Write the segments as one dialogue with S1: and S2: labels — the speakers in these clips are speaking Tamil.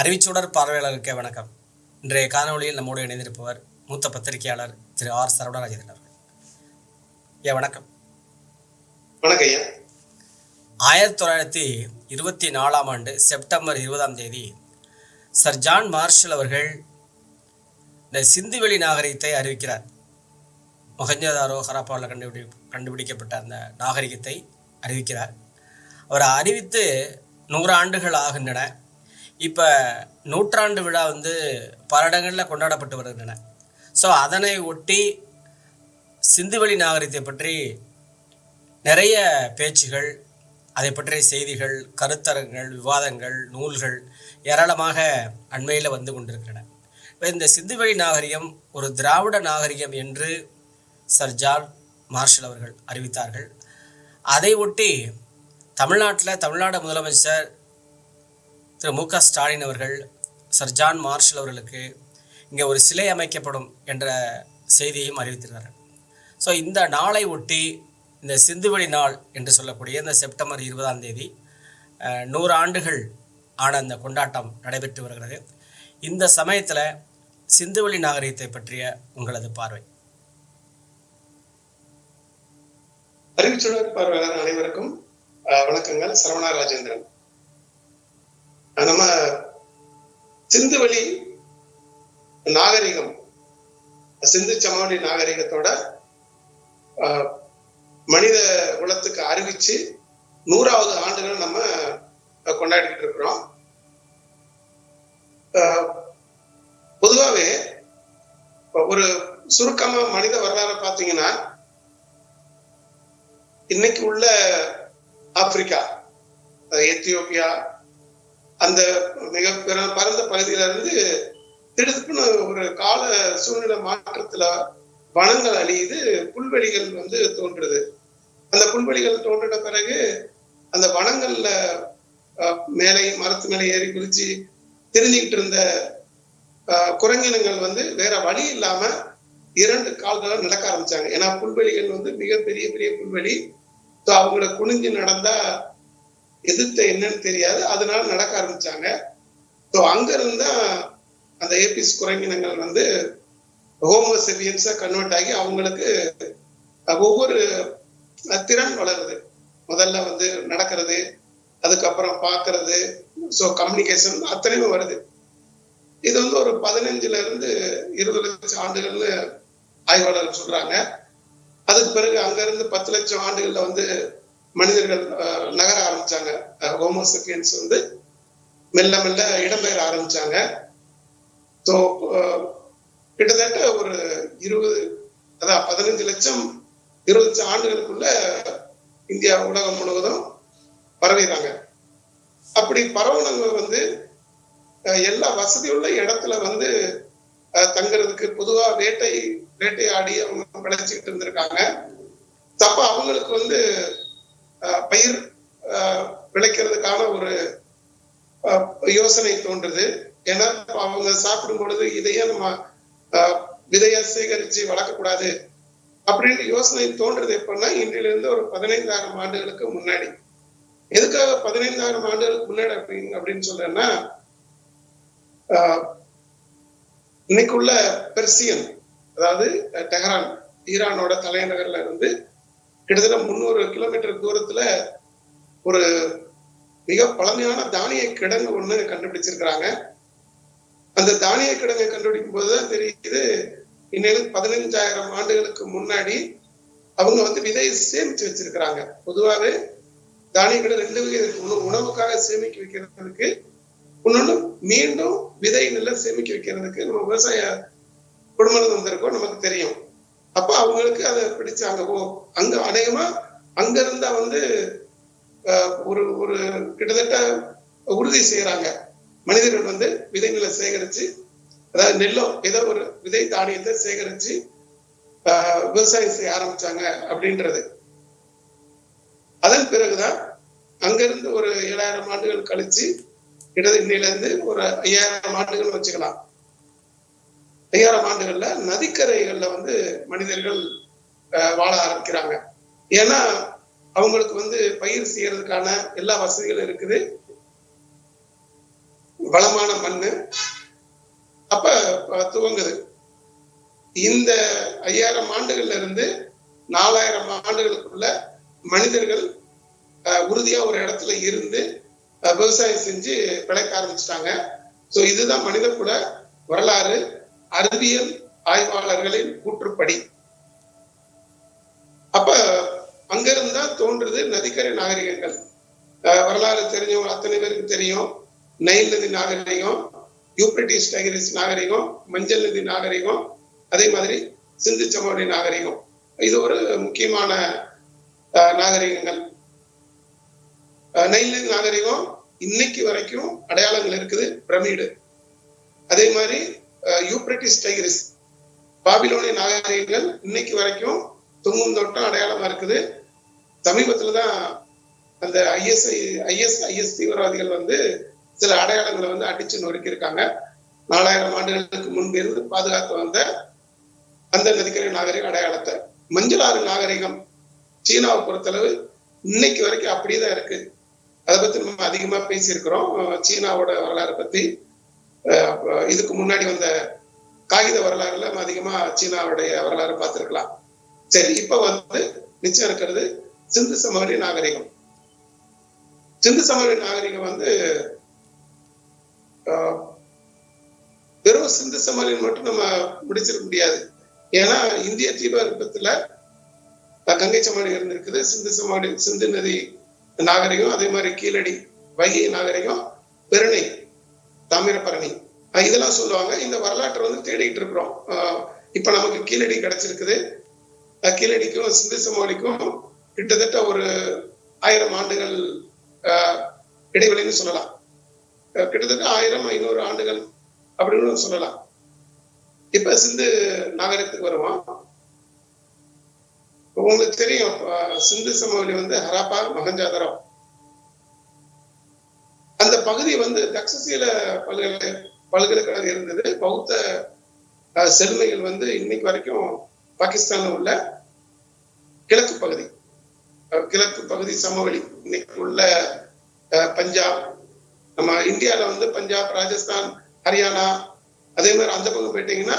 S1: அறிவிச்சுடர் பார்வையாளருக்கு வணக்கம். இன்றைய காணொளியில் நம்மோடு இணைந்திருப்பவர் மூத்த பத்திரிகையாளர் திரு ஆர் சரவணராஜன் அவர்கள். ஐயா வணக்கம்.
S2: வணக்கம் ஐயா.
S1: ஆயிரத்தி தொள்ளாயிரத்தி இருபத்தி நாலாம் ஆண்டு செப்டம்பர் இருபதாம் தேதி சர் ஜான் மார்ஷல் அவர்கள் இந்த சிந்துவெளி நாகரிகத்தை அறிவிக்கிறார். மொஹஞ்சதாரோ ஹராப்பாவில் கண்டுபிடி கண்டுபிடிக்கப்பட்ட அந்த நாகரிகத்தை அறிவிக்கிறார். அவர் அறிவித்து நூறு ஆண்டுகள் ஆகின்றன. இப்போ நூற்றாண்டு விழா வந்து பல இடங்களில் கொண்டாடப்பட்டு வருகின்றன. ஸோ அதனை ஒட்டி சிந்துவெளி நாகரிகத்தை பற்றி நிறைய பேச்சுகள் அதை பற்றிய செய்திகள் கருத்தரங்கள் விவாதங்கள் நூல்கள் ஏராளமாக அண்மையில் வந்து கொண்டிருக்கின்றன. இப்போ இந்த சிந்துவெளி நாகரிகம் ஒரு திராவிட நாகரிகம் என்று சர் ஜான் மார்ஷல் அவர்கள் அறிவித்தார்கள். அதை ஒட்டி தமிழ்நாட்டில் தமிழ்நாடு முதலமைச்சர் திரு மு க ஸ்டாலின் அவர்கள் சர் ஜான் மார்ஷல் அவர்களுக்கு இங்கே ஒரு சிலை அமைக்கப்படும் என்ற செய்தியையும் அறிவித்திருக்கிறார் ஸோ இந்த நாளை ஒட்டி இந்த சிந்துவெளி நாள் என்று சொல்லக்கூடிய இந்த செப்டம்பர் இருபதாம் தேதி நூறு ஆண்டுகள் ஆன அந்த கொண்டாட்டம் நடைபெற்று வருகிறது. இந்த சமயத்தில் சிந்துவெளி நாகரிகத்தை பற்றிய உங்களது பார்வை.
S2: அறிவிச்சுடர் பார்வையாளர் அனைவருக்கும் வணக்கங்கள். சரவணா ராஜேந்திரன். நம்ம சிந்து வழி நாகரிகம் சிந்து சமவெளி நாகரிகத்தோட மனித குலத்துக்கு அறிவிச்சு நூறாவது ஆண்டுகள் நம்ம கொண்டாடிட்டு இருக்கிறோம். பொதுவாகவே பொதுவாவே ஒரு சுருக்கமா மனித வரலாறு பார்த்தீங்கன்னா இன்னைக்கு உள்ள ஆப்பிரிக்கா எத்தியோப்பியா அந்த மிக பிற- பரந்த பகுதியில இருந்து திடுப்புன்னு ஒரு கால சூழ்நிலை மாற்றத்துல வனங்கள் அழியுது புல்வெளிகள் வந்து தோன்றுது. அந்த புல்வெளிகள் தோன்றின பிறகு அந்த வனங்கள்ல அஹ், மேலே மரத்து மேலே ஏறி குதிச்சு திரிஞ்சுக்கிட்டு இருந்த குரங்கினங்கள் வந்து வேற வழி இல்லாம இரண்டு கால்களை நடக்க ஆரம்பிச்சாங்க. ஏன்னா புல்வெளிகள் வந்து மிக பெரிய பெரிய புல்வெளி. ஸோ அவங்கள குனிஞ்சு நடந்தா எதிர்த்த என்னன்னு தெரியாது. அதனால நடக்க ஆரம்பிச்சாங்க. ஸோ அங்க இருந்தா அந்த ஏபிஸ் குரங்கினங்கள் வந்து ஹோமோசெபியன்ஸா கன்வெர்ட் ஆகி அவங்களுக்கு ஒவ்வொரு திறன் வளருது. முதல்ல வந்து நடக்கிறது அதுக்கப்புறம் பார்க்கறது ஸோ கம்யூனிகேஷன் அத்தனையுமே வருது. இது வந்து ஒரு பதினஞ்சுல இருந்து இருபது லட்சம் ஆண்டுகள்னு ஆய்வாளர்கள் சொல்றாங்க. அதுக்கு பிறகு அங்க இருந்து பத்து லட்சம் ஆண்டுகள்ல வந்து மனிதர்கள் அஹ், நகர ஆரம்பிச்சாங்க. ஹோமோசெபியன்ஸ் வந்து மெல்ல மெல்ல இடம்பெயர ஆரம்பிச்சாங்க. ஸோ கிட்டத்தட்ட ஒரு இருபது அதான் பதினஞ்சு லட்சம் இருபது லட்சம் ஆண்டுகளுக்குள்ள இந்தியா உலகம் முழுவதும் பரவிடுறாங்க. அப்படி பரவுனவங்க வந்து அஹ், எல்லா வசதியுள்ள இடத்துல வந்து அஹ், தங்குறதுக்கு பொதுவா வேட்டை வேட்டையாடி அவங்க விளைச்சிக்கிட்டு இருந்திருக்காங்க. தப்ப அவங்களுக்கு வந்து பயிர் விளைக்கிறதுக்கான ஒரு யோசனை தோன்றுது. ஏன்னா அவங்க சாப்பிடும் பொழுது இதையே நம்ம விதைய சேகரிச்சு வளர்க்கக்கூடாது அப்படின்னு யோசனை தோன்றது எப்படின்னா இன்றிலிருந்து ஒரு பதினைந்தாயிரம் ஆண்டுகளுக்கு முன்னாடி. எதுக்காக பதினைந்தாயிரம் ஆண்டுகளுக்கு முன்னாடி அப்படின்னு அப்படின்னு சொல்றேன்னா ஆஹ், இன்னைக்குள்ள பெர்சியன் அதாவது டெஹரான் ஈரானோட தலைநகர்ல இருந்து கிட்டத்தட்ட முந்நூறு கிலோமீட்டர் தூரத்துல ஒரு மிக பழமையான தானிய கிடங்கு ஒண்ணு கண்டுபிடிச்சிருக்கிறாங்க. அந்த தானிய கிடங்கை கண்டுபிடிக்கும் போதுதான் தெரியுது இன்னும் பதினஞ்சாயிரம் ஆண்டுகளுக்கு முன்னாடி அவங்க வந்து விதையை சேமிச்சு வச்சிருக்கிறாங்க. பொதுவாகவே தானிய ரெண்டு வகை இருக்கு. ஒண்ணு உணவுக்காக சேமிக்க வைக்கிறதுக்கு இன்னொன்னு மீண்டும் விதை நல்லா சேமிக்க வைக்கிறதுக்கு நம்ம விவசாய குடும்பம் வந்திருக்கோம் நமக்கு தெரியும். அப்ப அவங்களுக்கு அதை பிடிச்சாங்க ஓ அங்க அநேகமா அங்க இருந்தா வந்து ஒரு ஒரு கிட்டத்தட்ட உறுதி செய்யறாங்க மனிதர்கள் வந்து விதைகளை சேகரிச்சு அதாவது நெல்லோ ஏதோ ஒரு விதை தானியத்தை சேகரிச்சு ஆஹ், விவசாயம் செய்ய ஆரம்பிச்சாங்க அப்படின்றது. அதன் பிறகுதான் அங்கிருந்து ஒரு ஏழாயிரம் ஆண்டுகள் கழிச்சு கிட்டத்தட்ட இன்னையில இருந்து ஒரு ஐயாயிரம் ஆண்டுகள் வச்சுக்கலாம். ஐயாயிரம் ஆண்டுகள்ல நதிக்கரைகள்ல வந்து மனிதர்கள் வாழ ஆரம்பிக்கிறாங்க. ஏன்னா அவங்களுக்கு வந்து பயிர் செய்யறதுக்கான எல்லா வசதிகளும் இருக்குது. வளமான மண்ணு. அப்ப துவங்குது. இந்த ஐயாயிரம் ஆண்டுகள்ல இருந்து நாலாயிரம் ஆண்டுகளுக்குள்ள மனிதர்கள் உறுதியா ஒரு இடத்துல இருந்து விவசாயம் செஞ்சு பிழைக்க ஆரம்பிச்சிட்டாங்க. ஸோ இதுதான் மனித கூட வரலாறு. அறிவியல் ஆய்வாளர்களின் கூற்றுப்படி அப்ப அங்கிருந்தா தோன்றுது நதிக்கரை நாகரிகங்கள். வரலாறு தெரிஞ்சவங்க அத்தனை பேருக்கு தெரியும். நைல் நதி நாகரிகம் யூப்ரிட்டிஸ் டைகரிஸ் நாகரிகம் மஞ்சள் நதி நாகரிகம் அதே மாதிரி சிந்து சமவெளி நாகரிகம். இது ஒரு முக்கியமான அஹ், நாகரிகங்கள். நைல் நதி நாகரிகம் இன்னைக்கு வரைக்கும் அடையாளங்கள் இருக்குது பிரமிடு. அதே மாதிரி யூப்ரட்டிஸ் டைகிரிஸ். பாபிலோனிய நாகரிகங்கள் இன்னைக்கு வரைக்கும் தொங்கும் தொட்டம் அடையாளமா இருக்குது. சமீபத்துல தான் அந்த ஐஎஸ்ஐ ஐஎஸ் ஐஎஸ் தீவிரவாதிகள் வந்து சில அடையாளங்களை வந்து அடிச்சு நொறுக்கி இருக்காங்க நாலாயிரம் ஆண்டுகளுக்கு முன்பு இருந்து பாதுகாத்து வந்த அந்த நதிக்கரை நாகரிக அடையாளத்தை. மஞ்சளாறு நாகரிகம் சீனாவை பொறுத்தளவு இன்னைக்கு வரைக்கும் அப்படியே தான் இருக்கு. அதை பத்தி நம்ம அதிகமா பேசியிருக்கிறோம். சீனாவோட வரலாறு பத்தி. இதுக்கு முன்னாடி வந்த காகித வரலாறுல அதிகமா சீனாவுடைய வரலாறு பார்த்திருக்கலாம். சரி இப்ப வந்து நிச்சயம் இருக்கிறது சிந்து சமவெளி நாகரிகம். சிந்து சமவெளி நாகரிகம் வந்து ஆஹ், வெறும் சிந்து சமவெளி மட்டும் நம்ம முடிச்சிட முடியாது. ஏன்னா இந்திய தீபகற்பத்துல கங்கை சமவெளி இருந்திருக்குது. சிந்து சமவெளி சிந்து நதி நாகரிகம் அதே மாதிரி கீழடி வைகை நாகரிகம் பெருணை தாமிரபரணி. இதெல்லாம் சொல்லுவாங்க. இந்த வரலாற்றை வந்து தேடிட்டு இருக்கிறோம். ஆஹ், இப்ப நமக்கு கீழடி கிடைச்சிருக்குது. கீழடிக்கும் சிந்து சமவெளிக்கும் கிட்டத்தட்ட ஒரு ஆயிரம் ஆண்டுகள் ஆஹ், இடைவெளின்னு சொல்லலாம். கிட்டத்தட்ட ஆயிரம் ஐநூறு ஆண்டுகள் அப்படின்னு சொல்லலாம். இப்ப சிந்து நாகரிகத்துக்கு வருவோம். உங்களுக்கு தெரியும் சிந்து சமவெளி வந்து ஹராப்பா மகஞ்சாதரம். அந்த பகுதி வந்து தக்ஷசீல பல்கலை பல்கலைக்கழகம் இருந்தது. பௌத்த அஹ், செழுமைகள் வந்து இன்னைக்கு வரைக்கும் பாகிஸ்தான்ல உள்ள கிழக்கு பகுதி. கிழக்கு பகுதி சமவெளி. இன்னைக்கு உள்ள அஹ், பஞ்சாப். நம்ம இந்தியால வந்து பஞ்சாப் ராஜஸ்தான் ஹரியானா அதே மாதிரி அந்த பக்கம் போயிட்டீங்கன்னா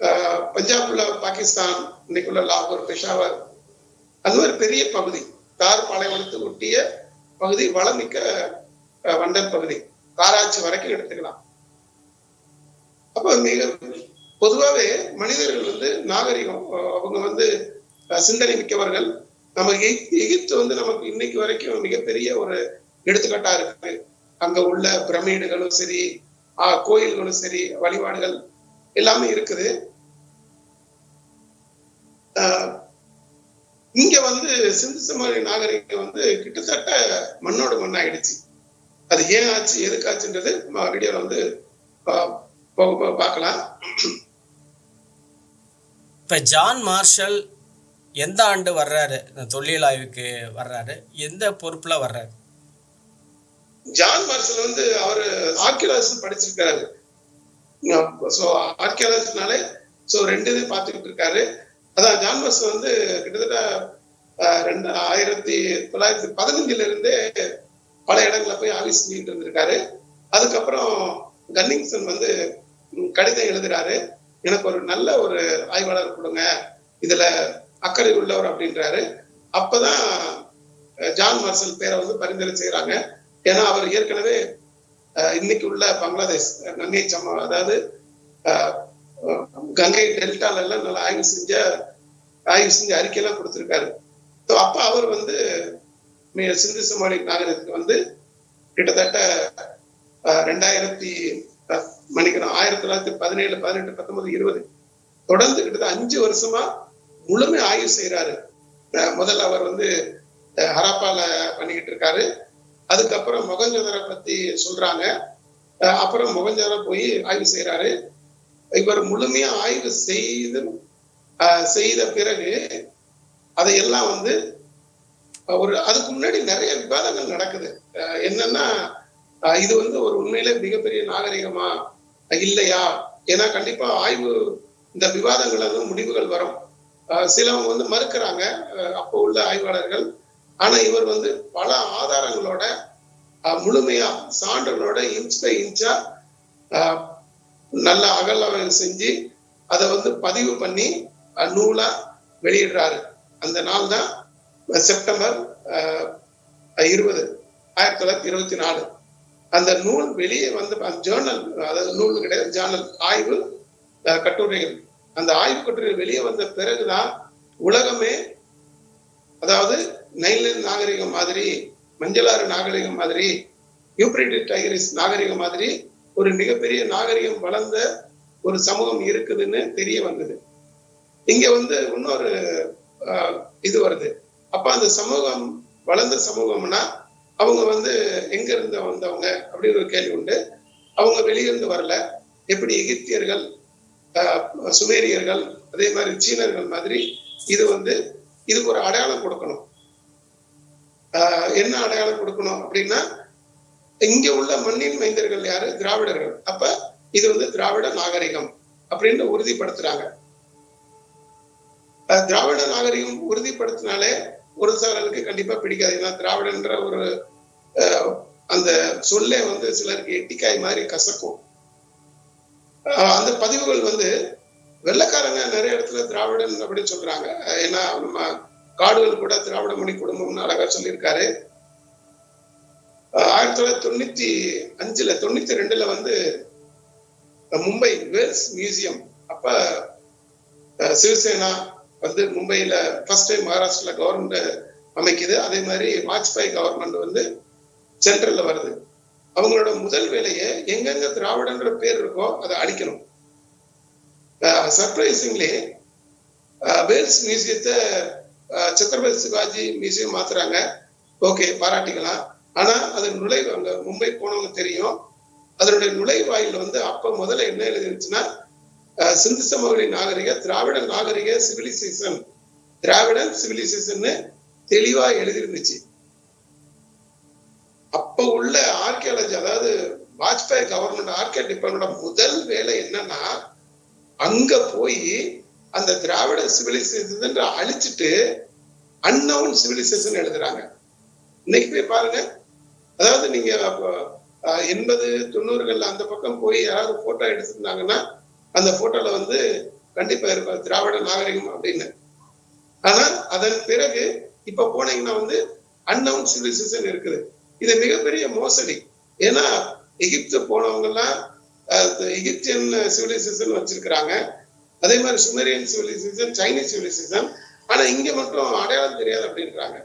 S2: பஞ்சாப் பஞ்சாப்ல பாகிஸ்தான் இன்னைக்கு உள்ள லாகூர் பெஷாவர் அந்த மாதிரி பெரிய பகுதி. தார் பாலைவனத்தை ஒட்டிய பகுதி வளமிக்க வண்டல் பகுதி. காராச்சி வரைக்கும் எடுத்துக்கலாம். அப்ப மிக பொதுவாகவே மனிதர்கள் வந்து நாகரிகம் அவங்க வந்து சிந்தனை மிக்கவர்கள். நம்ம எகிப்து வந்து நமக்கு இன்னைக்கு வரைக்கும் மிகப்பெரிய ஒரு எடுத்துக்காட்டா இருக்கு. அங்க உள்ள பிரமிடுகளும் சரி ஆஹ், கோயில்களும் சரி வழிபாடுகள் எல்லாமே இருக்குது. ஆஹ், இங்க வந்து சிந்து சமவெளி நாகரிகம் வந்து கிட்டத்தட்ட மண்ணோட மண்ணாயிடுச்சு. அது ஏன் ஆச்சு எதுக்கு ஆச்சுன்றது வீடியோல வந்து பார்க்கலாம்.
S1: இப்போ ஜான் மார்ஷல் எந்த ஆண்டு வர்றாரு? தொல்லியல் ஆய்வுக்கு வர்றாரு. எந்த பொறுப்பில் வர்றாரு?
S2: ஜான் மார்சல் வந்து அவர் ஆர்கியலாஜி படிச்சிருக்காரு. ஸோ ஆர்கியலாஜினாலே ஸோ ரெண்டு இது பார்த்துக்கிட்டு இருக்காரு. அதான் ஜான் மார்சல் வந்து கிட்டத்தட்ட ரெண்டு ஆயிரத்தி தொள்ளாயிரத்தி பதினஞ்சுல இருந்தே பல இடங்கள்ல போய் ஆவி செஞ்சுட்டு இருந்திருக்காரு. அதுக்கப்புறம் கன்னிங்சன் வந்து கடிதம் எழுதுறாரு. எனக்கு ஒரு நல்ல ஒரு ஆய்வாளர் கொடுங்க. இதுல அக்கறை உள்ளவர் அப்படின்றாரு. அப்பதான் ஜான் மார்சல் பேரை வந்து பரிந்துரை செய்யறாங்க ஏன்னா அவர் ஏற்கனவே அஹ், இன்னைக்கு உள்ள பங்களாதேஷ் கங்கை சம அதாவது கங்கை டெல்டால எல்லாம் நல்லா ஆய்வு செஞ்ச ஆய்வு செஞ்ச அறிக்கையெல்லாம் கொடுத்திருக்காரு. அப்ப அவர் வந்து சிந்து சமவெளி நாகரிகத்துக்கு வந்து கிட்டத்தட்ட ரெண்டாயிரத்தி அஹ், மன்னிக்கணும் ஆயிரத்தி தொள்ளாயிரத்தி பதினேழு பதினெட்டு பத்தொன்பது இருபது தொடர்ந்து கிட்டத்தட்ட அஞ்சு வருஷமா முழுமை ஆய்வு செய்யறாரு அஹ், முதல்ல அவர் வந்து ஹராப்பால பண்ணிக்கிட்டு இருக்காரு. அதுக்கப்புறம் முகஞ்சதரை பத்தி சொல்றாங்க. அஹ், அப்புறம் முகஞ்சதரை போய் ஆய்வு செய்யறாரு இவர் முழுமையா ஆய்வு செய்து செய்த பிறகு அதையெல்லாம் வந்து ஒரு அதுக்கு முன்னாடி நிறைய விவாதங்கள் நடக்குது. அஹ், என்னன்னா இது வந்து ஒரு உண்மையிலே மிகப்பெரிய நாகரிகமா இல்லையா? ஏன்னா கண்டிப்பா ஆய்வு இந்த விவாதங்கள் வந்து முடிவுகள் வரும். சிலவங்க வந்து மறுக்கிறாங்க அப்போ உள்ள ஆய்வாளர்கள். ஆனா இவர் வந்து பல ஆதாரங்களோட அஹ், முழுமையா சான்றுகளோட இன்ச் பை இன்ச்சா நல்ல அகலம் செஞ்சு அதை வந்து பதிவு பண்ணி அஹ், நூலா வெளியிடுறாரு. அந்த நாள் தான் செப்டம்பர் இருபது ஆயிரத்தி தொள்ளாயிரத்தி இருபத்தி நாலு. அந்த நூல் வெளியே வந்து ஜேர்னல் அதாவது நூல் கிடையாது ஜேர்னல் ஆய்வு அஹ், கட்டுரைகள். அந்த ஆய்வு கட்டுரைகள் வெளியே வந்த பிறகுதான் உலகமே அதாவது நைல் நாகரிகம் மாதிரி மஞ்சளாறு நாகரிகம் மாதிரி யூப்ரேட்டிஸ் டைகரிஸ் நாகரிகம் மாதிரி ஒரு மிகப்பெரிய நாகரிகம் வளர்ந்த ஒரு சமூகம் இருக்குதுன்னு தெரிய வந்தது. இங்க வந்து இன்னொரு ஆஹ், இது வருது. அப்ப அந்த சமூகம் வளர்ந்த சமூகம்னா அவங்க வந்து எங்க இருந்து வந்தவங்க அப்படின்னு ஒரு கேள்வி உண்டு. அவங்க வெளியிருந்து வரல. எப்படி எகிப்தியர்கள் ஆஹ், சுமேரியர்கள் அதே மாதிரி சீனர்கள் மாதிரி இது வந்து இதுக்கு ஒரு அடையாளம் கொடுக்கணும். ஆஹ், என்ன அடையாளம் கொடுக்கணும் அப்படின்னா இங்க உள்ள மண்ணின் மைந்தர்கள் யாரு? திராவிடர்கள். அப்ப இது வந்து திராவிட நாகரிகம் அப்படின்னு உறுதிப்படுத்துறாங்க. திராவிட நாகரிகம் உறுதிப்படுத்தினாலே ஒரு சிலருக்கு கண்டிப்பா பிடிக்காது. ஏன்னா திராவிடன்ற ஒரு அஹ், அந்த சொல்லே வந்து சிலருக்கு எட்டிக்காய் மாதிரி கசக்கும். அந்த பதிவுகள் வந்து வெள்ளைக்காரங்க நிறைய இடத்துல திராவிடன் அப்படின்னு சொல்றாங்க. ஏன்னா நம்ம காடுகள் கூட திராவிட மொழி குடும்பம்னு அழகா சொல்லியிருக்காரு. ஆயிரத்தி தொள்ளாயிரத்தி தொண்ணூத்தி அஞ்சுல தொண்ணூத்தி ரெண்டுல வந்து மும்பை வேல்ஸ் மியூசியம். அப்ப அஹ், சிவசேனா வந்து மும்பையில ஃபர்ஸ்ட் டைம் மகாராஷ்டிரல கவர்மெண்ட் அமைக்குது. அதே மாதிரி வாஜ்பாய் கவர்மெண்ட் வந்து சென்ட்ரல்ல வருது. அவங்களோட முதல் வேலையை எங்கெங்க திராவிடன்ற பேர் இருக்கோ அதை அழிக்கணும். சர்ப்ரைசிங்லி வேல்ஸ் மியூசியத்தை அஹ், சத்ரபதி சிவாஜி மியூசியம் மாத்துறாங்க. ஓகே பாராட்டிக்கலாம். ஆனா அது நுழைவு அங்க மும்பை போனவங்க தெரியும். அதனுடைய நுழைவாயில் வந்து அப்ப முதல்ல என்ன எழுதிருச்சுன்னா சிந்து சமவெளி நாகரிக திராவிட நாகரிக சிவிலைசேஷன் திராவிட சிவிலைசேஷன் தெளிவா எழுதிருந்துச்சு அப்ப உள்ள ஆர்கியாலஜி அதாவது வாஜ்பாய் கவர்மெண்ட் ஆர்கே டிபார்ட்மெண்ட் முதல் வேலை என்னன்னா அங்க போய் அந்த திராவிட சிவிலைசேஷன் அழிச்சிட்டு அன்னவுன் சிவிலைசேஷன் எழுதுறாங்க. இன்னைக்கு போய் பாருங்க. அதாவது நீங்க எண்பது தொண்ணூறுகள்ல அந்த பக்கம் போய் யாராவது போட்டோ எடுத்திருந்தாங்கன்னா அந்த போட்டோல வந்து கண்டிப்பா இருப்பார் திராவிட நாகரிகம் அப்படின்னு. ஆனா அதன் பிறகு இப்ப போனீங்கன்னா வந்து அன்னவுன் சிவிலைசேஷன் இருக்குது. இது மிகப்பெரிய மோசடி. ஏன்னா எகிப்து போனவங்க எல்லாம் எகிப்தியன் சிவிலைசேஷன் வச்சிருக்கிறாங்க. அதே மாதிரி சுமேரியன் சிவிலைசேஷன் சைனீஸ் சிவிலைசேஷன் ஆனா இங்க மட்டும் அடையாளம் தெரியாது அப்படின்றாங்க.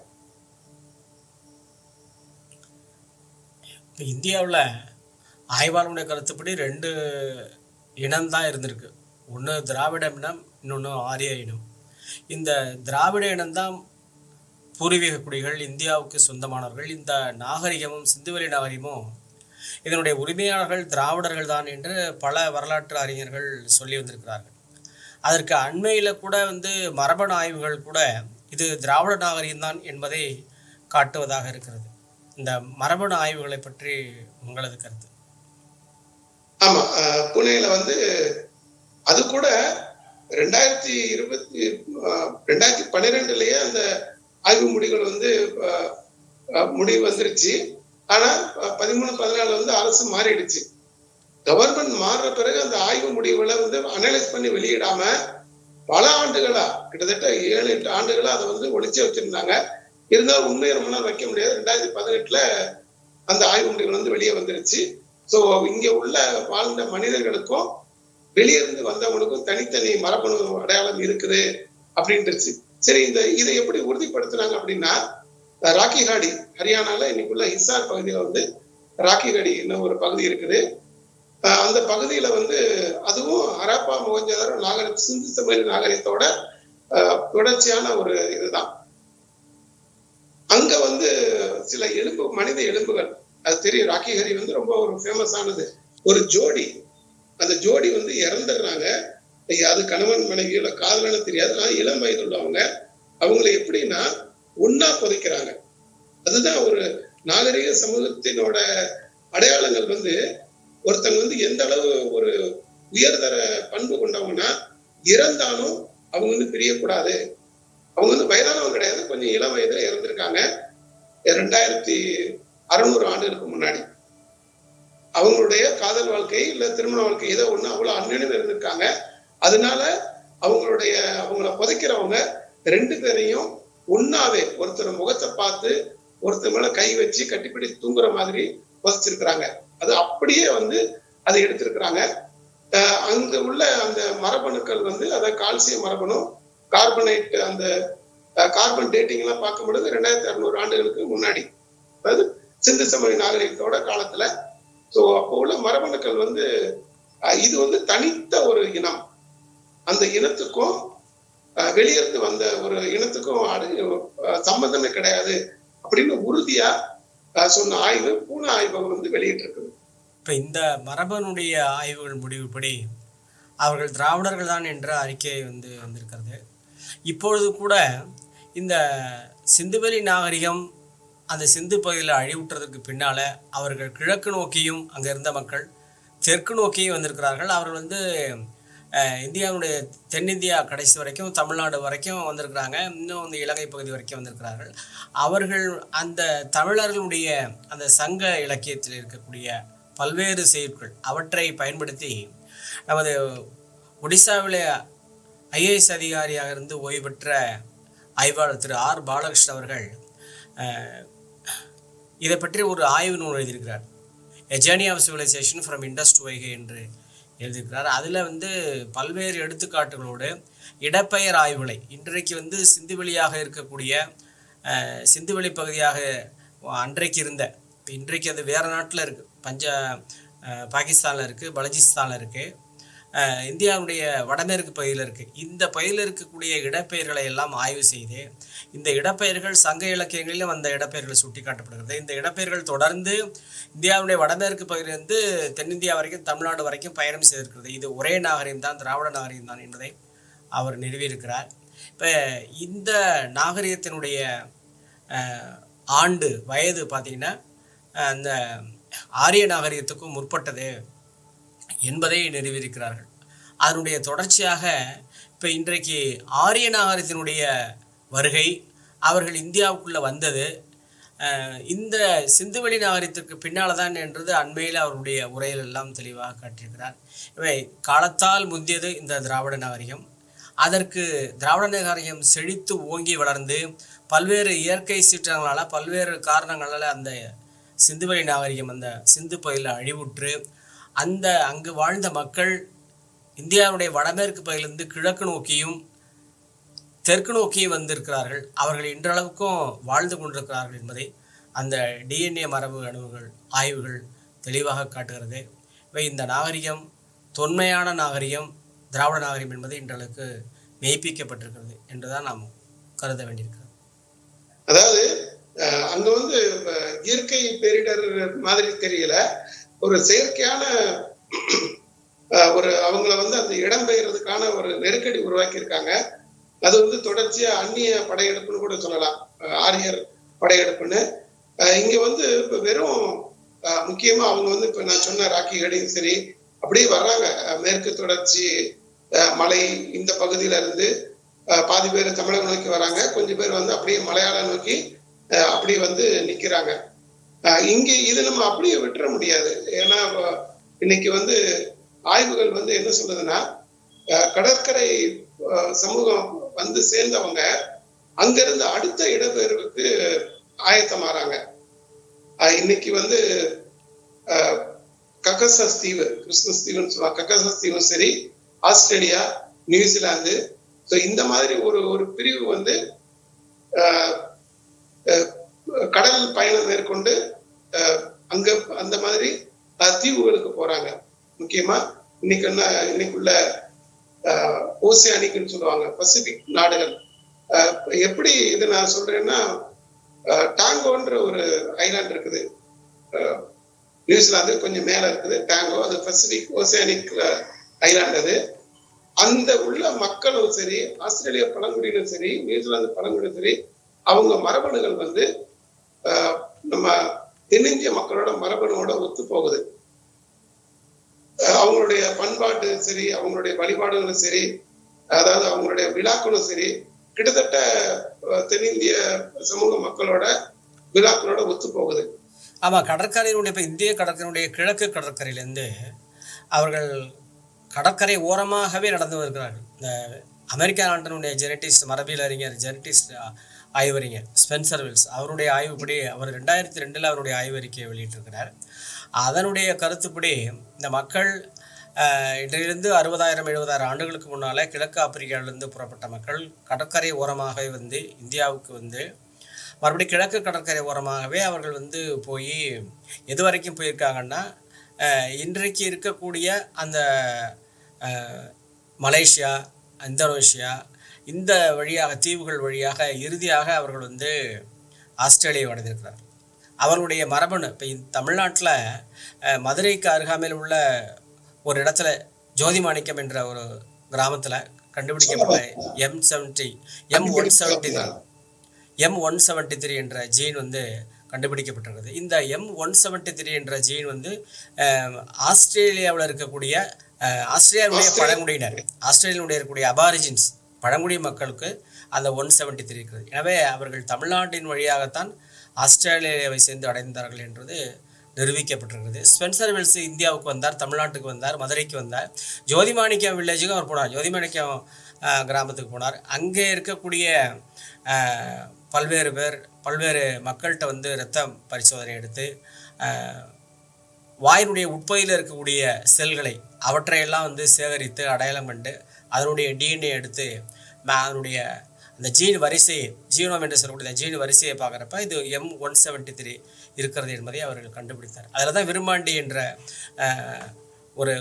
S1: இந்தியாவில் ஆய்வாளருடைய கருத்துப்படி ரெண்டு இனம்தான் இருந்திருக்கு. ஒன்று திராவிட இனம் இன்னொன்று ஆரிய இனம். இந்த திராவிட இனம்தான் பூர்வீக குடிகள் இந்தியாவுக்கு சொந்தமானவர்கள். இந்த நாகரிகமும் சிந்துவெளி நாகரிகமும் இதனுடைய உரிமையாளர்கள் திராவிடர்கள் தான் என்று பல வரலாற்று அறிஞர்கள் சொல்லி வந்திருக்கிறார்கள். அதற்கு அண்மையில் கூட வந்து மரபணு ஆய்வுகள் கூட இது திராவிட நாகரிகம்தான் என்பதை காட்டுவதாக இருக்கிறது. இந்த மரபணு ஆய்வுகளை பற்றி உங்களது கருத்து.
S2: ஆமா புனேல வந்து அது கூட ரெண்டாயிரத்தி இருபத்தி ரெண்டாயிரத்தி பன்னிரெண்டுலயே அந்த ஆய்வு முடிவுகள் வந்து முடிவு வந்துருச்சு. ஆனா பதிமூணு பதினாலு வந்து அரசு மாறிடுச்சு. கவர்மெண்ட் மாறுற பிறகு அந்த ஆய்வு முடிவுகளை வந்து அனலைஸ் பண்ணி வெளியிடாம பல ஆண்டுகளா கிட்டத்தட்ட ஏழு எட்டு ஆண்டுகளா அதை வந்து ஒழிச்சு வச்சிருந்தாங்க. இருந்தாலும் உண்மையை ரொம்ப நாள் வைக்க முடியாது. ரெண்டாயிரத்தி பதினெட்டுல அந்த ஆய்வு முடிவுகள் வந்து வெளியே வந்துருச்சு. சோ இங்க உள்ள வாழ்ந்த மனிதர்களுக்கும் வெளியிருந்து வந்தவனுக்கும் வந்தவங்களுக்கும் தனித்தனி மரபணு அடையாளம் இருக்குது அப்படின்ட்டுருச்சு சரி இந்த இதை எப்படி உறுதிப்படுத்துனாங்க அப்படின்னா ராக்கிஹாடி ஹரியானால இன்னைக்குள்ள ஹிசார் பகுதியில வந்து ராக்கிஹாடி இன்னும் ஒரு பகுதி இருக்குது. அந்த பகுதியில வந்து அதுவும் ஹராப்பா மொகஞ்சதாரோ நாகரி சிந்து சமவெளி நாகரிகத்தோட தொடர்ச்சியான ஒரு இதுதான். அங்க வந்து சில எலும்பு மனித எலும்புகள் அது தெரியும் ராக்கி ஹரி வந்து ரொம்ப ஒரு ஃபேமஸ் ஆனது. ஒரு ஜோடி. அந்த ஜோடி வந்து இறந்துடுறாங்க. அது கணவன் மனைவியோட காதலன்னு தெரியாது. ஆனா இளம் வயது உள்ளவங்க அவங்கள எப்படின்னா ஒன்னா புதைக்கிறாங்க. அதுதான் ஒரு நாகரிக சமூகத்தினோட அடையாளங்கள் வந்து ஒருத்தங்க வந்து எந்த அளவு ஒரு உயர்தர பண்பு கொண்டவங்கன்னா இறந்தாலும் அவங்க வந்து பிரியக்கூடாது. அவங்க வந்து வயதானவங்க கிடையாது. கொஞ்சம் இளம் வயதுல இறந்திருக்காங்க. ரெண்டாயிரத்தி அறுநூறு ஆண்டுகளுக்கு முன்னாடி. அவங்களுடைய காதல் வாழ்க்கை இல்ல திருமண வாழ்க்கை ஏதோ ஒண்ணு அவ்வளவு அந்நிலையில் இருந்திருக்காங்க. அதனால அவங்களுடைய அவங்கள புதைக்கிறவங்க ரெண்டு பேரையும் ஒன்னாவே ஒருத்தர் முகத்தை பார்த்து ஒருத்தர் மேல கை வச்சு கட்டிப்பிடி தூங்குற மாதிரி புதைச்சிருக்கிறாங்க. அது அப்படியே வந்து அதை எடுத்திருக்கிறாங்க. அஹ் அங்க உள்ள அந்த மரபணுக்கள் வந்து அதை கால்சியம் மரபணு கார்பனேட் அந்த கார்பன் டேட்டிங் எல்லாம் பார்க்கும் பொழுது ரெண்டாயிரத்தி அறுநூறு ஆண்டுகளுக்கு முன்னாடி. அதாவது சிந்து சமய நாகரிகத்தோட காலத்துல. ஸோ அப்போ உள்ள மரபணுக்கள் வந்து இது வந்து தனித்த ஒரு இனம். அந்த இனத்துக்கும் வெளியிருந்து வந்த ஒரு இனத்துக்கும் அடு- சம்பந்தமே கிடையாது. அப்படின்னு உறுதியா சொன்ன ஆய்வு பூனை ஆய்வகம் வந்து வெளியிட்டிருக்குது.
S1: இப்போ இந்த மரபனுடைய ஆய்வுகள் முடிவுப்படி அவர்கள் திராவிடர்கள் தான் என்ற அறிக்கை வந்து வந்திருக்கிறது. இப்பொழுது கூட இந்த சிந்துவெளி நாகரிகம் அந்த சிந்து பகுதியில் அழிவுற்றதற்கு பின்னால் அவர்கள் கிழக்கு நோக்கியும் அங்கே இருந்த மக்கள் தெற்கு நோக்கியும் வந்திருக்கிறார்கள். அவர்கள் வந்து இந்தியாவுடைய தென்னிந்தியா கடைசி வரைக்கும் தமிழ்நாடு வரைக்கும் வந்திருக்கிறாங்க. இன்னும் வந்து இலங்கை பகுதி வரைக்கும் வந்திருக்கிறார்கள். அவர்கள் அந்த தமிழர்களுடைய அந்த சங்க இலக்கியத்தில் இருக்கக்கூடிய பல்வேறு செயற்கள் அவற்றை பயன்படுத்தி நமது ஒடிசாவில் ஐஏஎஸ் அதிகாரியாக இருந்து ஓய்வு பெற்ற ஆய்வாளர் திரு ஆர் பாலகிருஷ்ணன் அவர்கள் இதை பற்றி ஒரு ஆய்வு நூல் எழுதியிருக்கிறார். A journey of civilisation from Indus to Vaigai என்று எழுதியிருக்கிறார். அதில் வந்து பல்வேறு எடுத்துக்காட்டுகளோடு இடப்பெயர் ஆய்வுகளை இன்றைக்கு வந்து சிந்துவெளியாக இருக்கக்கூடிய சிந்துவெளி பகுதியாக அன்றைக்கு இருந்த இப்போ இன்றைக்கு அது வேறு நாட்டில் இருக்குது பஞ்ச பாகிஸ்தானில் இருக்குது பலஜிஸ்தானில் இருக்குது இந்தியாவுடைய வடமேற்கு பகுதியில் இருக்குது இந்த பகுதியில் இருக்கக்கூடிய இடப்பெயர்களை எல்லாம் ஆய்வு செய்து இந்த இடப்பெயர்கள் சங்க இலக்கியங்களிலும் அந்த இடப்பெயர்கள் சுட்டி காட்டப்படுகிறது இந்த இடப்பெயர்கள் தொடர்ந்து இந்தியாவுடைய வடமேற்கு பகுதியிலிருந்து தென்னிந்தியா வரைக்கும் தமிழ்நாடு வரைக்கும் பயணம் செய்திருக்கிறது. இது ஒரே நாகரிகம் தான் திராவிட நாகரிகம் தான் என்பதை அவர் நிறுவியிருக்கிறார். இப்போ இந்த நாகரிகத்தினுடைய ஆண்டு வயது பார்த்தீங்கன்னா அந்த ஆரிய நாகரிகத்துக்கும் முற்பட்டது. என்பதை நிறுவியிருக்கிறார்கள் அதனுடைய தொடர்ச்சியாக இப்போ இன்றைக்கு ஆரிய நாகரத்தினுடைய வருகை அவர்கள் இந்தியாவுக்குள்ளே வந்தது. இந்த சிந்துவெளி நாகரிகத்திற்கு பின்னால் தான் என்றது அண்மையில் அவருடைய உரையில் எல்லாம் தெளிவாக காட்டியிருக்கிறார். இவை காலத்தால் முந்தியது இந்த திராவிட நாகரிகம். அதற்கு திராவிட நாகரிகம் செழித்து ஓங்கி வளர்ந்து பல்வேறு இயற்கை சீற்றங்களால் பல்வேறு காரணங்களால் அந்த சிந்துவெளி நாகரிகம் அந்த சிந்து பகுதியில் அழிவுற்று அந்த அங்கு வாழ்ந்த மக்கள் இந்தியாவுடைய வடமேற்கு பகுதியிலிருந்து கிழக்கு நோக்கியும் தெற்கு நோக்கியும் வந்திருக்கிறார்கள். அவர்கள் இன்றளவுக்கும் வாழ்ந்து கொண்டிருக்கிறார்கள் என்பதை அந்த டிஎன்ஏ மரபு அணுகுகள் ஆய்வுகள் தெளிவாக காட்டுகிறது. இவை இந்த நாகரிகம் தொன்மையான நாகரிகம் திராவிட நாகரிகம் என்பது இன்றளவுக்கு மெய்ப்பிக்கப்பட்டிருக்கிறது என்றுதான் நாம் கருத வேண்டியிருக்கிறது.
S2: அதாவது அங்க வந்து இயற்கை பேரிடர் மாதிரி தெரியல. ஒரு செயற்கையான ஒரு அவங்கள வந்து அந்த இடம் பெயர்றதுக்கான ஒரு நெருக்கடி உருவாக்கி இருக்காங்க அது வந்து தொடர்ச்சியா அந்நிய படையெடுப்புன்னு கூட சொல்லலாம். ஆரியர் படையெடுப்புன்னு. இங்க வந்து இப்ப வெறும் முக்கியமா அவங்க வந்து இப்ப நான் சொன்ன ராக்கிகளையும் சரி அப்படியே வர்றாங்க. மேற்கு தொடர்ச்சி மலை இந்த பகுதியில இருந்து பாதி பேர் தமிழகம் நோக்கி வராங்க. கொஞ்சம் பேர் வந்து அப்படியே மலையாளம் நோக்கி அப்படியே வந்து நிக்கிறாங்க. இங்க இது நம்ம அப்படியே விட்டுற முடியாது. ஏன்னா இன்னைக்கு வந்து ஆய்வுகள் வந்து என்ன சொல்லுதுன்னா அஹ், கடற்கரை சமூகம் வந்து சேர்ந்தவங்க அங்கிருந்து அடுத்த இடப்பெயர்வுக்கு ஆயத்தமாறாங்க. அஹ், இன்னைக்கு வந்து கக்கசஸ் தீவு கிறிஸ்துமஸ் தீவுன்னு சொல்லுவாங்க. கக்கசஸ் தீவும் சரி ஆஸ்திரேலியா நியூசிலாந்து. ஸோ இந்த மாதிரி ஒரு ஒரு பிரிவு வந்து அஹ், கடல் பயணம் மேற்கொண்டு அஹ், அங்க அந்த மாதிரி தீவுகளுக்கு போறாங்க. முக்கியமா இன்னைக்கு என்ன இன்னைக்குள்ள ஓசியானிக்குன்னு சொல்லுவாங்க பசிபிக் நாடுகள். அஹ், எப்படி இது நான் சொல்றேன்னா அஹ், டாங்கோன்ற ஒரு ஐலாண்ட் இருக்குது. அஹ், நியூசிலாந்து கொஞ்சம் மேல இருக்குது. டாங்கோ அது பசிபிக் ஓசியானிக் ஐலாண்ட் அது. அந்த உள்ள மக்களும் சரி ஆஸ்திரேலிய பழங்குடியினரும் சரி நியூசிலாந்து பழங்குடியும் சரி அவங்க மரபணுகள் வந்து நம்ம தென்னிந்திய மக்களோட மரபணுவோட ஒத்து போகுது அவங்களுடைய பண்பாடு சரி அவங்களுடைய வழிபாடுகளும் சரி அதாவது அவங்களுடைய விழாக்களும் சரி கிட்டத்தட்ட தென்னிந்திய சமூக மக்களோட விழாக்களோட ஒத்து போகுது
S1: ஆமா கடற்கரையினுடைய இப்போ இந்திய கடற்கரையினுடைய கிழக்கு கடற்கரையிலேருந்து அவர்கள் கடற்கரை ஓரமாகவே நடந்து வருகிறார்கள். இந்த அமெரிக்கா நாட்டினுடைய ஜெனட்டிஸ்ட் மரபியல் அறிஞர் ஜெனட்டிஸ்ட் ஆய்வறிஞர் ஸ்பென்சர் வில்ஸ். அவருடைய ஆய்வுப்படி அவர் ரெண்டாயிரத்தி ரெண்டில் அவருடைய ஆய்வறிக்கையை வெளியிட்டிருக்கிறார். அதனுடைய கருத்துப்படி இந்த மக்கள் அஹ், இன்றிலிருந்து அறுபதாயிரம் எழுபதாயிரம் ஆண்டுகளுக்கு முன்னால் கிழக்கு ஆப்பிரிக்காவிலிருந்து புறப்பட்ட மக்கள் கடற்கரை ஓரமாக வந்து இந்தியாவுக்கு வந்து மறுபடியும் கிழக்கு கடற்கரை ஓரமாகவே அவர்கள் வந்து போய் எது வரைக்கும் போயிருக்காங்கன்னா இன்றைக்கு இருக்கக்கூடிய அந்த மலேசியா இந்தோனேஷியா இந்த வழியாக தீவுகள் வழியாக இறுதியாக அவர்கள் வந்து ஆஸ்திரேலியா அடைந்திருக்கிறார் அவர்களுடைய மரபணு இப்போ தமிழ்நாட்டில் மதுரைக்கு அருகாமையில் உள்ள ஒரு இடத்துல ஜோதிமாணிக்கம் என்ற ஒரு கிராமத்தில் கண்டுபிடிக்கப்பட்ட M seventy M one seventy M one seventy three என்ற ஜீன் வந்து கண்டுபிடிக்கப்பட்டிருக்குது. இந்த எம் ஒன் செவன்ட்டி த்ரீ என்ற ஜீன் வந்து ஆஸ்திரேலியாவில் இருக்கக்கூடிய ஆஸ்திரேலியாவுடைய பழங்குடியினர் ஆஸ்திரேலியாவுடைய இருக்கக்கூடிய அபாரிஜின்ஸ் பழங்குடி மக்களுக்கு அந்த ஒன் செவன்ட்டி த்ரீ இருக்கிறது எனவே அவர்கள் தமிழ்நாட்டின் வழியாகத்தான் ஆஸ்திரேலியாவை சேர்ந்து அடைந்தார்கள் என்றது நிரூபிக்கப்பட்டிருக்கிறது. ஸ்பென்சர் வெல்ஸ் இந்தியாவுக்கு வந்தார் தமிழ்நாட்டுக்கு வந்தார் மதுரைக்கு வந்தார். ஜோதிமாணிக்கம் வில்லேஜுக்கும் அவர் போனார். ஜோதிமாணிக்கம் கிராமத்துக்கு போனார். அங்கே இருக்கக்கூடிய பல்வேறு பேர் பல்வேறு மக்கள்கிட்ட வந்து ரத்தம் பரிசோதனை எடுத்து வாயினுடைய உட்பகுதியில் இருக்கக்கூடிய செல்களை அவற்றையெல்லாம் வந்து சேகரித்து அடையாளம் கண்டு அதனுடைய டிஎன்ஏ எடுத்து அதனுடைய அந்த ஜீன் வரிசை ஜீனோம் என்று சொல்லக்கூடிய ஜீன் வரிசையை பார்க்குறப்ப இது எம் ஒன் செவன்ட்டி த்ரீ இருக்கிறது என்பதை அவர்கள் கண்டுபிடித்தார். அதில் தான் விரும்பாண்டி என்ற ஒரு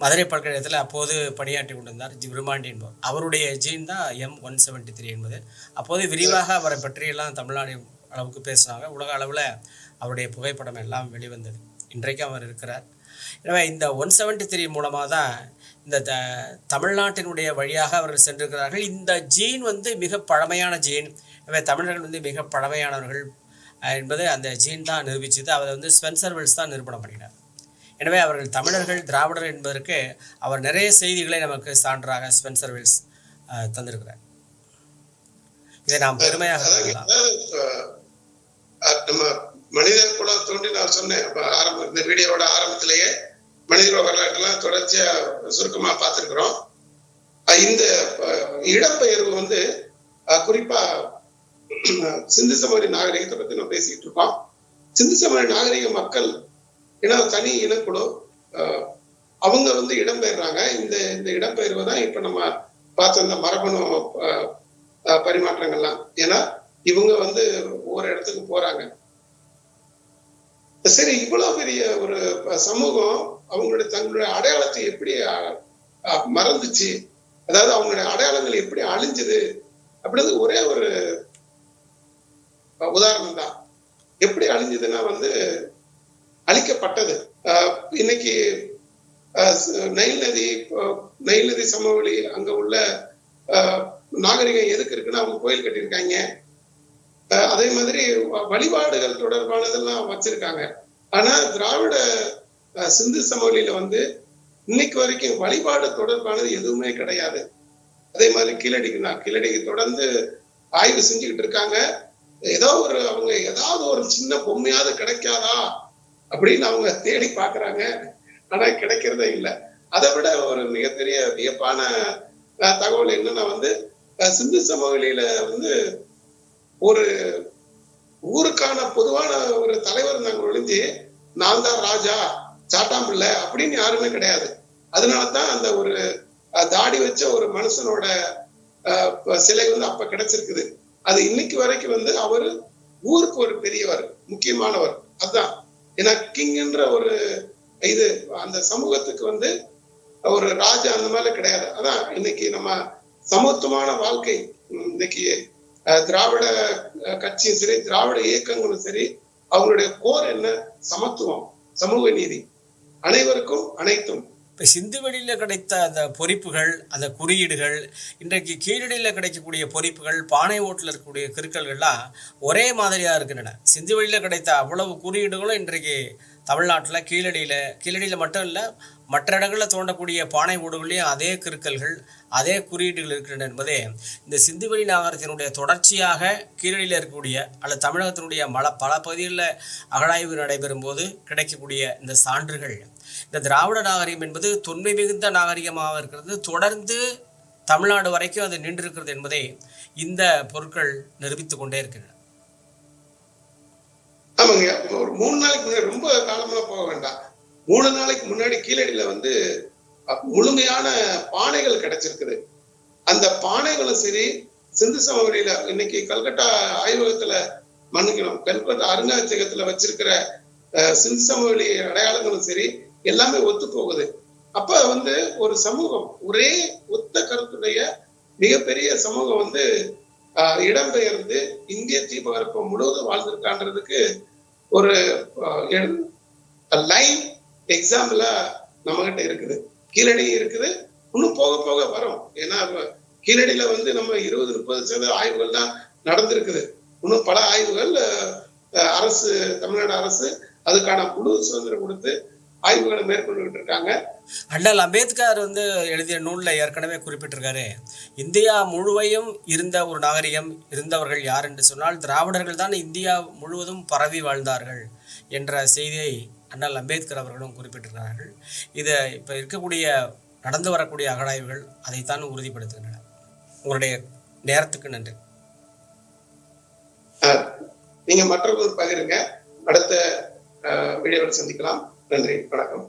S1: மதுரை பல்கலைக்கழகத்தில் அப்போது பணியாற்றி கொண்டிருந்தார் ஜி விருமாண்டி என்பவர். அவருடைய ஜீன் தான் எம் ஒன் செவன்ட்டி த்ரீ என்பது. அப்போது விரிவாக அவரை பற்றியெல்லாம் தமிழ்நாடு அளவுக்கு பேசினாங்க. உலக அளவில் அவருடைய புகைப்படம் எல்லாம் வெளிவந்தது. இன்றைக்கும் அவர் இருக்கிறார். எனவே இந்த ஒன் செவன்ட்டி த்ரீ மூலமாக தான் இந்த த தமிழ்நாட்டினுடைய வழியாக அவர்கள் சென்றிருக்கிறார்கள். இந்த ஜீன் வந்து மிக பழமையான ஜீன். எனவே தமிழர்கள் வந்து மிக பழமையானவர்கள் என்பது அந்த ஜீன் தான் நிரூபிச்சது. அவர் வந்து ஸ்பென்சர் வெல்ஸ் தான் நிரூபணம் பண்ணினார். எனவே அவர்கள் தமிழர்கள் திராவிடர் என்பதற்கு அவர் நிறைய செய்திகளை நமக்கு சான்றாக ஸ்பென்சர் வெல்ஸ் தந்திருக்கிறார். இதை நாம் பெருமையாக
S2: நம்ம மனித தோன்றி நான் சொன்னேன் ஆரம்ப இந்த வீடியோவோட ஆரம்பத்திலேயே மனித வரலாற்றெல்லாம் தொடர்ச்சியா சுருக்கமா பார்த்திருக்கிறோம். இந்த இடப்பெயர்வு இடம்பெயர்வு வந்து அஹ், குறிப்பா சிந்து சமவெளி நாகரிகத்தை பத்தி நம்ம பேசிக்கிட்டு இருக்கோம். சிந்து சமவெளி நாகரிக மக்கள் ஏன்னா தனி இனக்குழு அஹ், அவங்க வந்து இடம்பெயர்றாங்க. இந்த இந்த இடம்பெயர்வு தான் இப்ப நம்ம பார்த்த இந்த மரபணு பரிமாற்றங்கள்லாம். ஏன்னா இவங்க வந்து ஒவ்வொரு இடத்துக்கு போறாங்க. சரி இவ்வளவு பெரிய ஒரு சமூகம் அவங்களுடைய தங்களுடைய அடையாளத்தை எப்படி அஹ், அஹ், மறந்துச்சு? அதாவது அவங்களுடைய அடையாளங்கள் எப்படி அழிஞ்சது? அப்படின்றது ஒரே ஒரு உதாரணம் தான். எப்படி அழிஞ்சதுன்னா வந்து அழிக்கப்பட்டது. இன்னைக்கு அஹ், நைல் நதி நைல் நதி சமவெளி அங்க உள்ள நாகரிகம் எதுக்கு இருக்குன்னா அவங்க கோயில் கட்டியிருக்காங்க. அஹ், அதே மாதிரி வ- வழிபாடுகள் தொடர்பானதெல்லாம் வச்சிருக்காங்க. ஆனா திராவிட சிந்து சமவெளியில வந்து இன்னைக்கு வரைக்கும் வழிபாடு தொடர்பானது எதுவுமே கிடையாது. அதே மாதிரி கீழடிக்கு நான் கீழடிக்கு தொடர்ந்து ஆய்வு செஞ்சுக்கிட்டு இருக்காங்க. ஏதோ ஒரு அவங்க ஏதாவது ஒரு சின்ன பொம்மையாவது கிடைக்காதா அப்படின்னு அவங்க தேடி பாக்குறாங்க ஆனா கிடைக்கிறதே இல்லை. அதை விட ஒரு மிகப்பெரிய வியப்பான தகவல் என்னன்னா வந்து சிந்து சமவெளியில வந்து ஒரு ஊருக்கான பொதுவான ஒரு தலைவர் நாங்கள் ஒழிஞ்சு நான் தான் ராஜா சாட்டாம்பிள்ளை அப்படின்னு யாருமே கிடையாது. அதனாலதான் அந்த ஒரு தாடி வச்ச ஒரு மனுஷனோட அஹ், சிலை வந்து அப்ப கிடைச்சிருக்குது. அது இன்னைக்கு வரைக்கும் வந்து அவரு ஊருக்கு ஒரு பெரியவர் முக்கியமானவர். அதுதான் ஏன்னா கிங்ன்ற ஒரு இது அந்த சமூகத்துக்கு வந்து ஒரு ராஜா அந்த மாதிரி கிடையாது. அதான் இன்னைக்கு நம்ம சமத்துவமான வாழ்க்கை. இன்னைக்கு திராவிட கட்சியும் சரி திராவிட இயக்கங்களும் சரி அவங்களுடைய கோர் என்ன? சமத்துவம் சமூக நீதி. அனைவருக்கும் அனைத்தும்.
S1: இப்போ சிந்துவெளியில் கிடைத்த அந்த பொறிப்புகள் அந்த குறியீடுகள் இன்றைக்கு கீழடியில் கிடைக்கக்கூடிய பொறிப்புகள் பானை ஓட்டில் இருக்கக்கூடிய கிருக்கல்கள்லாம் ஒரே மாதிரியாக இருக்கின்றன. சிந்துவெளியில் கிடைத்த அவ்வளவு குறியீடுகளும் இன்றைக்கு தமிழ்நாட்டில் கீழடியில் கீழடியில் மட்டும் இல்லை மற்ற இடங்களில் தோண்டக்கூடிய பானை ஓடுகள்லையும் அதே கிருக்கல்கள் அதே குறியீடுகள் இருக்கின்றன என்பதே இந்த சிந்துவெளி நாகரத்தினுடைய தொடர்ச்சியாக கீழடியில் இருக்கக்கூடிய அல்லது தமிழகத்தினுடைய மல பல பகுதிகளில் அகழாய்வு நடைபெறும் போது கிடைக்கக்கூடிய இந்த சான்றுகள். இந்த திராவிட நாகரிகம் என்பது தொன்மை மிகுந்த நாகரிகமாக இருக்கிறது. தொடர்ந்து தமிழ்நாடு வரைக்கும் அது நின்றிருக்கிறது என்பதை இந்த பொருட்கள் நிரூபித்து கொண்டே இருக்கின்றன.
S2: ஆமாங்க. ஒரு மூணு நாளைக்கு முன்னாடி ரொம்ப காலமெல்லாம் போக வேண்டாம். மூணு நாளைக்கு முன்னாடி கீழடியில வந்து முழுமையான பானைகள் கிடைச்சிருக்குது. அந்த பானைகளும் சரி சிந்து சமவெளியில இன்னைக்கு கல்கட்டா ஆய்வகத்துல மன்னிக்கணும். கல்கட்டா அருங்காட்சியகத்துல வச்சிருக்கிற அஹ், சிந்து சமவெளி அடையாளங்களும் சரி எல்லாமே ஒத்து போகுது அப்ப வந்து ஒரு சமூகம் ஒரே ஒத்த கருத்துடைய மிகப்பெரிய சமூகம் வந்து ஆஹ், இடம்பெயர்ந்து இந்திய தீபகற்பம் முழுவதும் வாழ்ந்திருக்கான்றதுக்கு ஒரு லைவ் எக்ஸாம்பிளா நம்ம கிட்ட இருக்குது. கீழடி இருக்குது இன்னும் போக போக வரும். ஏன்னா கீழடியில வந்து நம்ம இருபது முப்பது சதவீத ஆய்வுகள் தான் நடந்திருக்குது. இன்னும் பல ஆய்வுகள் அரசு தமிழ்நாடு அரசு அதுக்கான முழு சுதந்திரம் கொடுத்து ஆய்வுகளை மேற்கொண்டுகிட்டு இருக்காங்க.
S1: அண்ணல் அம்பேத்கர் வந்து எழுதிய நூலில் ஏற்கனவே குறிப்பிட்டிருக்காரு இந்தியா முழுவையும் இருந்த ஒரு நாகரிகம் இருந்தவர்கள் யார்? என்று சொன்னால் திராவிடர்கள் தான் இந்தியா முழுவதும் பரவி வாழ்ந்தார்கள் என்ற செய்தியை அண்ணல் அம்பேத்கர் அவர்களும் குறிப்பிட்டிருக்கிறார்கள். இதை இப்போ இருக்கக்கூடிய நடந்து வரக்கூடிய அகழாய்வுகள் அதைத்தான் உறுதிப்படுத்துகின்றன. உங்களுடைய நேரத்துக்கு நன்றி.
S2: நீங்க மற்றவர்கள் பகிருங்க. அடுத்த வீடியோவில் சந்திக்கலாம். நன்றி வணக்கம்.